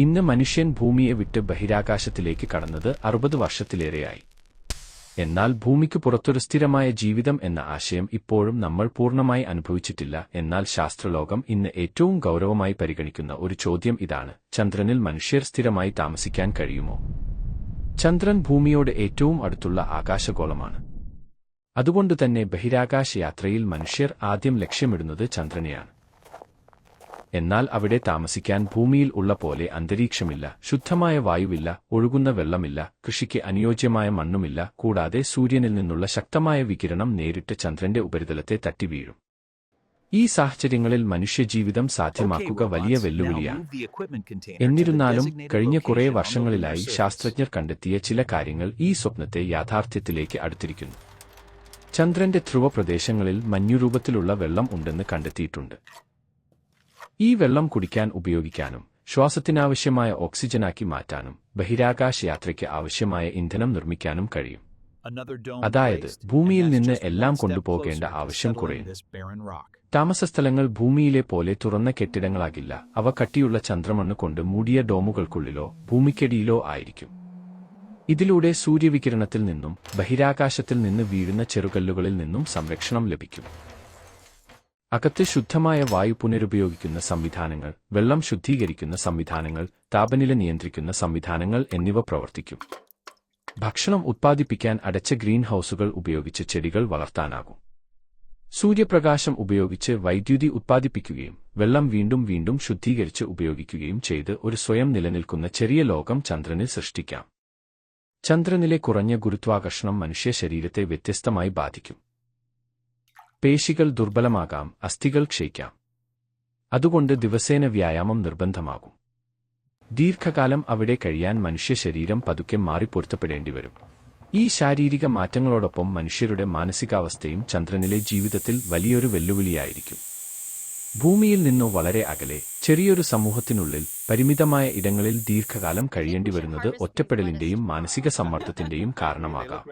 ഇന്ന് മനുഷ്യൻ ഭൂമിയെ വിട്ട് ബഹിരാകാശത്തിലേക്ക് കടന്നത് അറുപത് വർഷത്തിലേറെയായി. എന്നാൽ ഭൂമിക്ക് പുറത്തൊരു സ്ഥിരമായ ജീവിതം എന്ന ആശയം ഇപ്പോഴും നമ്മൾ പൂർണമായി അനുഭവിച്ചിട്ടില്ല. എന്നാൽ ശാസ്ത്രലോകം ഇന്ന് ഏറ്റവും ഗൗരവമായി പരിഗണിക്കുന്ന ഒരു ചോദ്യം ഇതാണ്. ചന്ദ്രനിൽ മനുഷ്യർ സ്ഥിരമായി താമസിക്കാൻ കഴിയുമോ? ചന്ദ്രൻ ഭൂമിയോട് ഏറ്റവും അടുത്തുള്ള ആകാശഗോളമാണ്. അതുകൊണ്ടുതന്നെ ബഹിരാകാശ യാത്രയിൽ മനുഷ്യർ ആദ്യം ലക്ഷ്യമിടുന്നത് ചന്ദ്രനെയാണ്. എന്നാൽ അവിടെ താമസിക്കാൻ ഭൂമിയിൽ ഉള്ള പോലെ അന്തരീക്ഷമില്ല ശുദ്ധമായ വായുവില്ല ഒഴുകുന്ന വെള്ളമില്ല കൃഷിക്ക് അനുയോജ്യമായ മണ്ണുമില്ല കൂടാതെ സൂര്യനിൽ നിന്നുള്ള ശക്തമായ വികിരണം നേരിട്ട് ചന്ദ്രന്റെ ഉപരിതലത്തെ തട്ടിവീഴും ഈ സാഹചര്യങ്ങളിൽ മനുഷ്യജീവിതം സാധ്യമാക്കുക വലിയ വെല്ലുവിളിയാണ്. എന്നിരുന്നാലും കഴിഞ്ഞ കുറേ വർഷങ്ങളിലായി ശാസ്ത്രജ്ഞർ കണ്ടെത്തിയ ചില കാര്യങ്ങൾ ഈ സ്വപ്നത്തെ യാഥാർത്ഥ്യത്തിലേക്ക് അടുത്തിരിക്കുന്നു. ചന്ദ്രന്റെ ധ്രുവ പ്രദേശങ്ങളിൽ മഞ്ഞുരൂപത്തിലുള്ള വെള്ളം ഉണ്ടെന്ന് കണ്ടെത്തിയിട്ടുണ്ട്. ഈ വെള്ളം കുടിക്കാൻ ഉപയോഗിക്കാനും ശ്വാസത്തിനാവശ്യമായ ഓക്സിജനാക്കി മാറ്റാനും ബഹിരാകാശ യാത്രയ്ക്ക് ആവശ്യമായ ഇന്ധനം നിർമ്മിക്കാനും കഴിയും. അതായത് ഭൂമിയിൽ നിന്ന് എല്ലാം കൊണ്ടുപോകേണ്ട ആവശ്യം കുറയും. താമസസ്ഥലങ്ങൾ ഭൂമിയിലെ പോലെ തുറന്ന കെട്ടിടങ്ങളാകില്ല. അവ കട്ടിയുള്ള ചന്ദ്രമണ്ണ് കൊണ്ട് മൂടിയ ഡോമുകൾക്കുള്ളിലോ ഭൂമിക്കടിയിലോ ആയിരിക്കും. ഇതിലൂടെ സൂര്യവികിരണത്തിൽ നിന്നും ബഹിരാകാശത്തിൽ നിന്ന് വീഴുന്ന ചെറുകല്ലുകളിൽ നിന്നും സംരക്ഷണം ലഭിക്കും. അകത്ത് ശുദ്ധമായ വായു പുനരുപയോഗിക്കുന്ന സംവിധാനങ്ങൾ വെള്ളം ശുദ്ധീകരിക്കുന്ന സംവിധാനങ്ങൾ താപനില നിയന്ത്രിക്കുന്ന സംവിധാനങ്ങൾ എന്നിവ പ്രവർത്തിക്കും. ഭക്ഷണം ഉത്പാദിപ്പിക്കാൻ അടച്ച ഗ്രീൻ ഹൌസുകൾ ഉപയോഗിച്ച് ചെടികൾ വളർത്താനാകും. സൂര്യപ്രകാശം ഉപയോഗിച്ച് വൈദ്യുതി ഉത്പാദിപ്പിക്കുകയും വെള്ളം വീണ്ടും വീണ്ടും ശുദ്ധീകരിച്ച് ഉപയോഗിക്കുകയും ചെയ്ത് ഒരു സ്വയം നിലനിൽക്കുന്ന ചെറിയ ലോകം ചന്ദ്രനിൽ സൃഷ്ടിക്കാം. ചന്ദ്രനിലെ കുറഞ്ഞ ഗുരുത്വാകർഷണം മനുഷ്യ ശരീരത്തെ വ്യത്യസ്തമായി ബാധിക്കും. പേശികൾ ദുർബലമാകാം അസ്ഥികൾ ക്ഷയിക്കാം. അതുകൊണ്ട് ദിവസേന വ്യായാമം നിർബന്ധമാകും. ദീർഘകാലം അവിടെ കഴിയാൻ മനുഷ്യ ശരീരം പതുക്കെ മാറിപ്പൊരുത്തപ്പെടേണ്ടിവരും ഈ ശാരീരിക മാറ്റങ്ങളോടൊപ്പം മനുഷ്യരുടെ മാനസികാവസ്ഥയും ചന്ദ്രനിലെ ജീവിതത്തിൽ വലിയൊരു വെല്ലുവിളിയായിരിക്കും. ഭൂമിയിൽ നിന്നോ വളരെ അകലെ ചെറിയൊരു സമൂഹത്തിനുള്ളിൽ പരിമിതമായ ഇടങ്ങളിൽ ദീർഘകാലം കഴിയേണ്ടി വരുന്നത് ഒറ്റപ്പെടലിന്റെയും മാനസിക സമ്മർദ്ദത്തിന്റെയും കാരണമാകാം.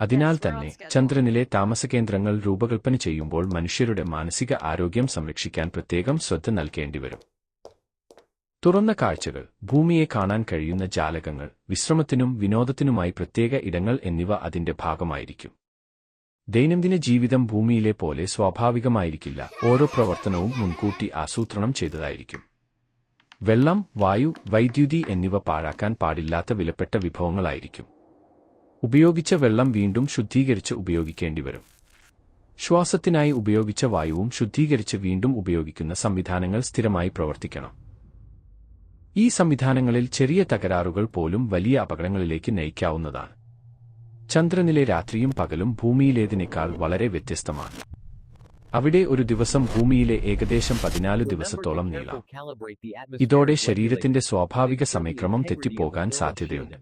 അതിനാൽ തന്നെ ചന്ദ്രനിലെ താമസകേന്ദ്രങ്ങൾ രൂപകൽപ്പന ചെയ്യുമ്പോൾ മനുഷ്യരുടെ മാനസിക ആരോഗ്യം സംരക്ഷിക്കാൻ പ്രത്യേകം ശ്രദ്ധ നൽകേണ്ടിവരും തുറന്ന കാഴ്ചകൾ ഭൂമിയെ കാണാൻ കഴിയുന്ന ജാലകങ്ങൾ വിശ്രമത്തിനും വിനോദത്തിനുമായി പ്രത്യേക ഇടങ്ങൾ എന്നിവ അതിന്റെ ഭാഗമായിരിക്കും. ദൈനംദിന ജീവിതം ഭൂമിയിലെ പോലെ സ്വാഭാവികമായിരിക്കില്ല. ഓരോ പ്രവർത്തനവും മുൻകൂട്ടി ആസൂത്രണം ചെയ്തതായിരിക്കും. വെള്ളം വായു വൈദ്യുതി എന്നിവ പാഴാക്കാൻ പാടില്ലാത്ത വിലപ്പെട്ട വിഭവങ്ങളായിരിക്കും. ഉപയോഗിച്ച വെള്ളം വീണ്ടും ശുദ്ധീകരിച്ച് ഉപയോഗിക്കേണ്ടി വരും ശ്വാസത്തിനായി ഉപയോഗിച്ച വായുവും ശുദ്ധീകരിച്ച് വീണ്ടും ഉപയോഗിക്കുന്ന സംവിധാനങ്ങൾ സ്ഥിരമായി പ്രവർത്തിക്കണം. ഈ സംവിധാനങ്ങളിൽ ചെറിയ തകരാറുകൾ പോലും വലിയ അപകടങ്ങളിലേക്ക് നയിക്കാവുന്നതാണ്. ചന്ദ്രനിലെ രാത്രിയും പകലും ഭൂമിയിലേതിനേക്കാൾ വളരെ വ്യത്യസ്തമാണ്. അവിടെ ഒരു ദിവസം ഭൂമിയിലെ ഏകദേശം പതിനാല് ദിവസത്തോളം നീളാം. ഇതോടെ ശരീരത്തിന്റെ സ്വാഭാവിക സമയക്രമം തെറ്റിപ്പോകാൻ സാധ്യതയുണ്ട്.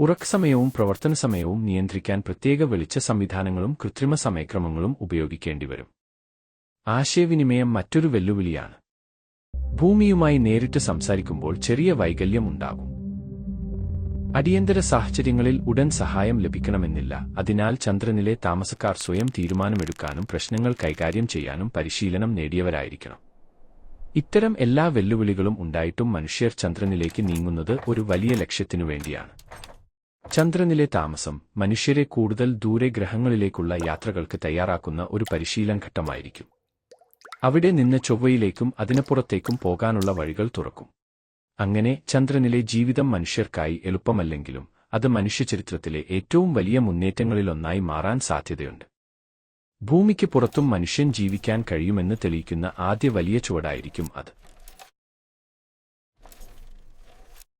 ഉറക്കസമയവും പ്രവർത്തന സമയവും നിയന്ത്രിക്കാൻ പ്രത്യേക വെളിച്ച സംവിധാനങ്ങളും കൃത്രിമ സമയക്രമങ്ങളും ഉപയോഗിക്കേണ്ടിവരും ആശയവിനിമയം മറ്റൊരു വെല്ലുവിളിയാണ്. ഭൂമിയുമായി നേരിട്ട് സംസാരിക്കുമ്പോൾ ചെറിയ വൈകല്യം ഉണ്ടാകും. അടിയന്തര സാഹചര്യങ്ങളിൽ ഉടൻ സഹായം ലഭിക്കണമെന്നില്ല. അതിനാൽ ചന്ദ്രനിലെ താമസക്കാർ സ്വയം തീരുമാനമെടുക്കാനും പ്രശ്നങ്ങൾ കൈകാര്യം ചെയ്യാനും പരിശീലനം നേടിയവരായിരിക്കണം. ഇത്തരം എല്ലാ വെല്ലുവിളികളും ഉണ്ടായിട്ടും മനുഷ്യർ ചന്ദ്രനിലേക്ക് നീങ്ങുന്നത് ഒരു വലിയ ലക്ഷ്യത്തിനു വേണ്ടിയാണ്. ചന്ദ്രനിലെ താമസം മനുഷ്യരെ കൂടുതൽ ദൂരെ ഗ്രഹങ്ങളിലേക്കുള്ള യാത്രകൾക്ക് തയ്യാറാക്കുന്ന ഒരു പരിശീലന ഘട്ടമായിരിക്കും. അവിടെ നിന്ന് ചൊവ്വയിലേക്കും അതിനപ്പുറത്തേക്കും പോകാനുള്ള വഴികൾ തുറക്കും. അങ്ങനെ ചന്ദ്രനിലെ ജീവിതം മനുഷ്യർക്കായി എളുപ്പമല്ലെങ്കിലും അത് മനുഷ്യചരിത്രത്തിലെ ഏറ്റവും വലിയ മുന്നേറ്റങ്ങളിലൊന്നായി മാറാൻ സാധ്യതയുണ്ട്. ഭൂമിക്ക് പുറത്തും മനുഷ്യൻ ജീവിക്കാൻ കഴിയുമെന്ന് തെളിയിക്കുന്ന ആദ്യ വലിയ ചുവടായിരിക്കും അത്.